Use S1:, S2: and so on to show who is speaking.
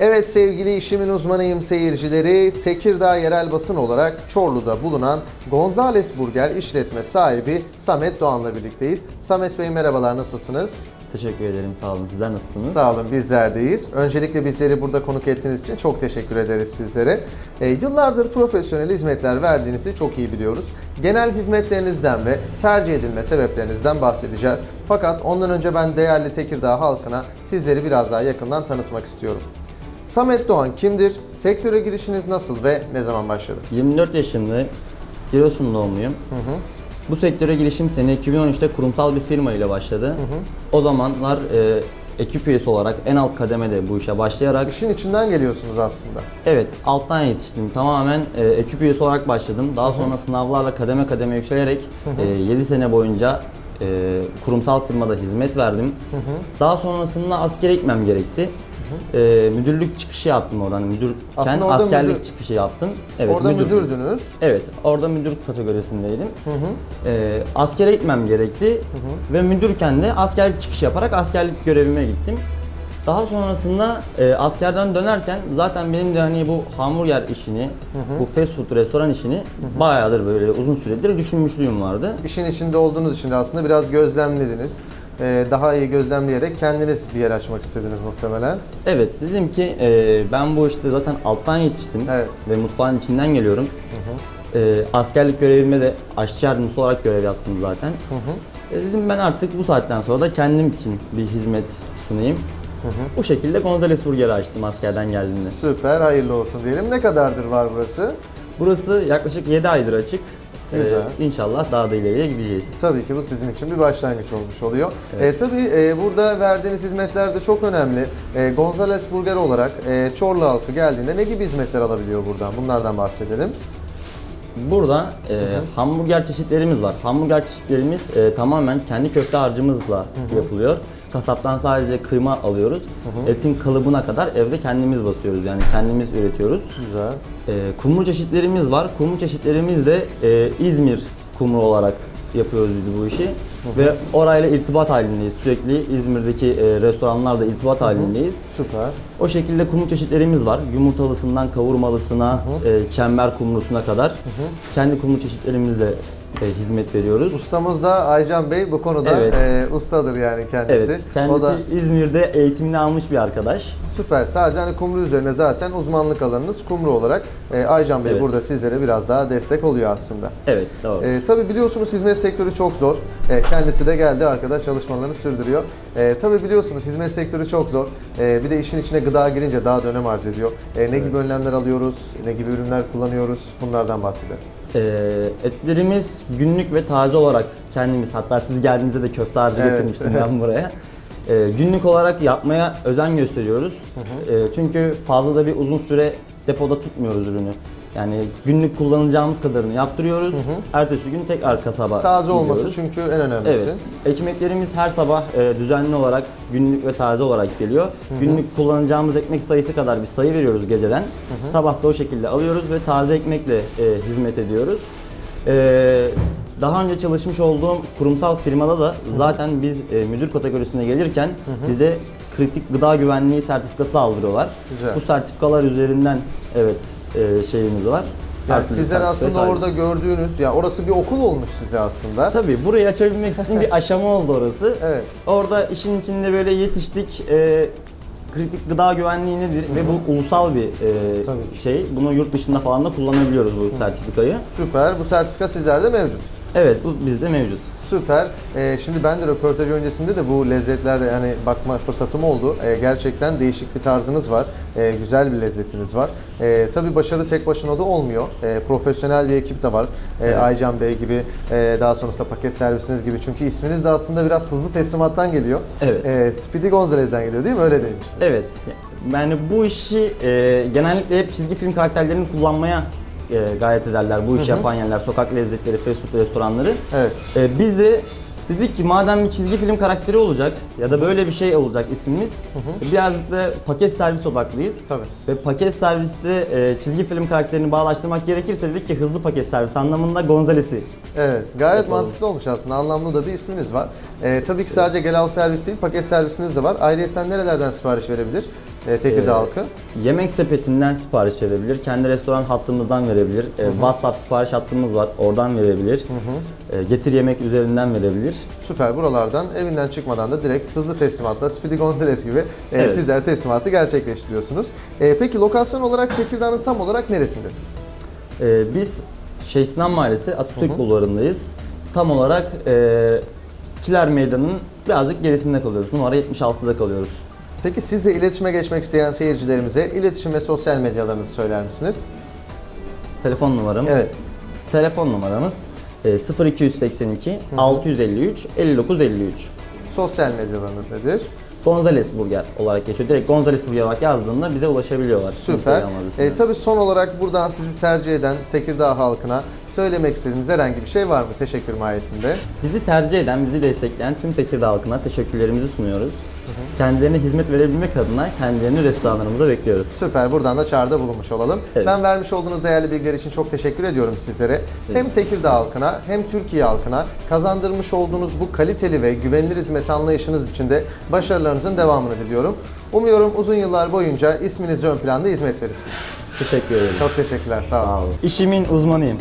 S1: Evet sevgili işimin uzmanıyım seyircileri, Tekirdağ yerel basın olarak Çorlu'da bulunan Gonzales Burger işletme sahibi Samet Doğan'la birlikteyiz. Samet Bey merhabalar nasılsınız?
S2: Teşekkür ederim. Sağ olun. Sizler nasılsınız?
S1: Sağ olun bizlerdeyiz. Öncelikle bizleri burada konuk ettiğiniz için çok teşekkür ederiz sizlere. E, yıllardır profesyonel hizmetler verdiğinizi çok iyi biliyoruz. Genel hizmetlerinizden ve tercih edilme sebeplerinizden bahsedeceğiz. Fakat ondan önce ben değerli Tekirdağ halkına sizleri biraz daha yakından tanıtmak istiyorum. Samet Doğan kimdir? Sektöre girişiniz nasıl ve ne zaman başladı?
S2: 24 yaşında Giresun doğumluyum. Bu sektöre girişim sene 2013'te kurumsal bir firma ile başladı. O zamanlar e, ekip üyesi olarak en alt kademede bu işe başlayarak
S1: İşin içinden geliyorsunuz aslında.
S2: evet alttan yetiştim. Tamamen e, ekip üyesi olarak başladım. Daha sonra sınavlarla kademe kademe yükselerek 7 sene boyunca e, kurumsal firmada hizmet verdim. Daha sonrasında askere gitmem gerekti. E, müdürlük çıkışı yaptım oradan. Müdürken
S1: Aslında orada
S2: askerlik
S1: müdür-
S2: çıkışı yaptım. Evet,
S1: Orada
S2: müdürdüm.
S1: müdürdünüz.
S2: Evet, orada müdür kategorisindeydim. Ee, askere gitmem gerekti ve müdürken de askerlik çıkışı yaparak askerlik görevime gittim. Daha sonrasında e, askerden dönerken zaten benim de hani bu hamburger işini, bu fast food restoran işini bayağıdır böyle uzun süredir düşünmüşlüğüm vardı.
S1: İşin içinde olduğunuz için de aslında biraz gözlemlediniz. Ee, daha iyi gözlemleyerek kendiniz bir yer açmak istediniz muhtemelen.
S2: Evet, dedim ki e, ben bu işte zaten alttan yetiştim
S1: Evet.
S2: ve mutfağın içinden geliyorum. E, askerlik görevime de aşçı yardımcısı olarak görev yaptım zaten. E, dedim ben artık bu saatten sonra da kendim için bir hizmet sunayım. Bu şekilde Gonzales Burger'i açtım askerden geldiğimde.
S1: Süper, hayırlı olsun diyelim. Ne kadardır var burası?
S2: Burası yaklaşık 7 aydır açık.
S1: Güzel.
S2: inşallah daha da ileriye gideceğiz.
S1: Tabii ki bu sizin için bir başlangıç olmuş oluyor. E, tabii e, burada verdiğiniz hizmetler de çok önemli. E, Gonzales Burger olarak e, Çorlu halkı geldiğinde ne gibi hizmetler alabiliyor buradan? Bunlardan bahsedelim.
S2: Burada e, hamburger çeşitlerimiz var. Hamburger çeşitlerimiz e, tamamen kendi köfte harcımızla yapılıyor. Kasaptan sadece kıyma alıyoruz. Etin kalıbına kadar evde kendimiz basıyoruz. Yani kendimiz üretiyoruz.
S1: Güzel.
S2: E, kumru çeşitlerimiz var. Kumru çeşitlerimiz de e, İzmir kumru olarak yapıyoruz biz bu işi. Ve orayla irtibat halindeyiz. Sürekli İzmir'deki e, restoranlarla irtibat halindeyiz.
S1: Süper.
S2: O şekilde kumru çeşitlerimiz var. Yumurtalısından kavurmalısına, e, çember kumrusuna kadar. Kendi kumru çeşitlerimizle hizmet veriyoruz.
S1: Ustamız da Aycan Bey bu konuda
S2: Evet.
S1: e, ustadır yani kendisi.
S2: Evet, kendisi
S1: O da
S2: İzmir'de eğitimini almış bir arkadaş.
S1: süper. Sadece hani kumru üzerine zaten uzmanlık alanınız kumru olarak. E, Aycan Bey
S2: Evet.
S1: burada sizlere biraz daha destek oluyor aslında.
S2: Evet, doğru.
S1: E, tabii biliyorsunuz hizmet sektörü çok zor. E, kendisi de geldi arkadaş çalışmalarını sürdürüyor. E, tabii biliyorsunuz hizmet sektörü çok zor. E, bir de işin içine gıda girince daha da önem arz ediyor. E, ne gibi önlemler alıyoruz, ne gibi ürünler kullanıyoruz bunlardan bahsedelim.
S2: E, etlerimiz günlük ve taze olarak kendimiz, hatta siz geldiğinizde de köfte harcı
S1: Evet,
S2: getirmiştim ben buraya. E, günlük olarak yapmaya özen gösteriyoruz. E, çünkü fazla da bir uzun süre depoda tutmuyoruz ürünü. Yani günlük kullanacağımız kadarını yaptırıyoruz. Ertesi gün tekrar kasaba
S1: Taze olması
S2: gidiyoruz.
S1: çünkü en önemlisi.
S2: Evet. Ekmeklerimiz her sabah e, düzenli olarak günlük ve taze olarak geliyor. Günlük kullanacağımız ekmek sayısı kadar bir sayı veriyoruz geceden. Sabah da o şekilde alıyoruz ve taze ekmekle e, hizmet ediyoruz. E, daha önce çalışmış olduğum kurumsal firmada da zaten biz e, müdür kategorisine gelirken bize kritik gıda güvenliği sertifikası aldırıyorlar.
S1: Güzel.
S2: Bu sertifikalar üzerinden evet e, şeyimiz var.
S1: Yani sizler aslında
S2: sahibiz.
S1: orada gördüğünüz, ya orası bir okul olmuş size aslında.
S2: Tabii burayı açabilmek için bir aşama oldu orası.
S1: Evet.
S2: Orada işin içinde böyle yetiştik. e, kritik gıda güvenliği nedir ve bu ulusal bir e,
S1: Tabii.
S2: şey. Bunu yurt dışında falan da kullanabiliyoruz bu sertifikayı.
S1: Süper. Bu sertifika sizlerde mevcut.
S2: Evet bu bizde mevcut.
S1: Süper. Ee, şimdi ben de röportaj öncesinde de bu lezzetler yani bakma fırsatım oldu. Ee, gerçekten değişik bir tarzınız var. Ee, güzel bir lezzetiniz var. Ee, tabii başarı tek başına da olmuyor. Ee, profesyonel bir ekip de var. Ee,
S2: Evet.
S1: Aycan Bey gibi, e, daha sonrasında paket servisiniz gibi. Çünkü isminiz de aslında biraz hızlı teslimattan geliyor.
S2: Evet.
S1: Ee, Speedy Gonzalez'den geliyor değil mi? Öyle demiştin.
S2: Evet. Yani bu işi e, genellikle hep çizgi film karakterlerini kullanmaya e, gayret ederler. Bu işi yapan yerler, sokak lezzetleri, fast food restoranları.
S1: Evet.
S2: E, biz de dedik ki madem bir çizgi film karakteri olacak ya da böyle bir şey olacak ismimiz, birazcık da paket servis odaklıyız.
S1: Tabii.
S2: Ve paket serviste e, çizgi film karakterini bağlaştırmak gerekirse dedik ki hızlı paket servis anlamında Gonzales'i.
S1: Evet, gayet
S2: Yapalım.
S1: mantıklı olmuş aslında. Anlamlı da bir isminiz var. Ee, tabii ki sadece gel al servis değil, paket servisiniz de var. Ayrıyeten nerelerden sipariş verebilir e, Tekirdağ
S2: Ee,
S1: halkı?
S2: Yemek sepetinden sipariş verebilir. Kendi restoran hattımızdan verebilir. E, WhatsApp sipariş hattımız var. Oradan verebilir. E, getir yemek üzerinden verebilir.
S1: Süper. Buralardan evinden çıkmadan da direkt hızlı teslimatla Speedy Gonzales gibi e,
S2: Evet.
S1: sizler teslimatı gerçekleştiriyorsunuz. E, peki lokasyon olarak Tekirdağ'ın tam olarak neresindesiniz?
S2: E, biz Şeyh Sinan Mahallesi Atatürk Bulvarı'ndayız. Tam olarak e, Kiler Meydanı'nın birazcık gerisinde kalıyoruz. Numara 76'da kalıyoruz.
S1: Peki sizle iletişime geçmek isteyen seyircilerimize iletişim ve sosyal medyalarınızı söyler misiniz?
S2: Telefon numaram.
S1: Evet.
S2: Telefon numaramız e, 0282 653 5953.
S1: Sosyal medyalarınız nedir?
S2: Gonzales Burger olarak geçiyor. Direkt Gonzales Burger olarak yazdığında bize ulaşabiliyorlar.
S1: Süper. E, tabii son olarak buradan sizi tercih eden Tekirdağ halkına söylemek istediğiniz herhangi bir şey var mı teşekkür mahiyetinde?
S2: Bizi tercih eden, bizi destekleyen tüm Tekirdağ halkına teşekkürlerimizi sunuyoruz. Kendilerine hizmet verebilmek adına kendilerini restoranlarımıza bekliyoruz.
S1: Süper. Buradan da çağrıda bulunmuş olalım.
S2: Evet.
S1: Ben vermiş olduğunuz değerli bilgiler için çok teşekkür ediyorum sizlere. Hem Tekirdağ halkına hem Türkiye halkına kazandırmış olduğunuz bu kaliteli ve güvenilir hizmet anlayışınız için de başarılarınızın devamını diliyorum. Umuyorum uzun yıllar boyunca isminizi ön planda hizmet verirsiniz.
S2: Teşekkür ederim.
S1: Çok teşekkürler. Sağ olun.
S2: Sağ olun. İşimin uzmanıyım.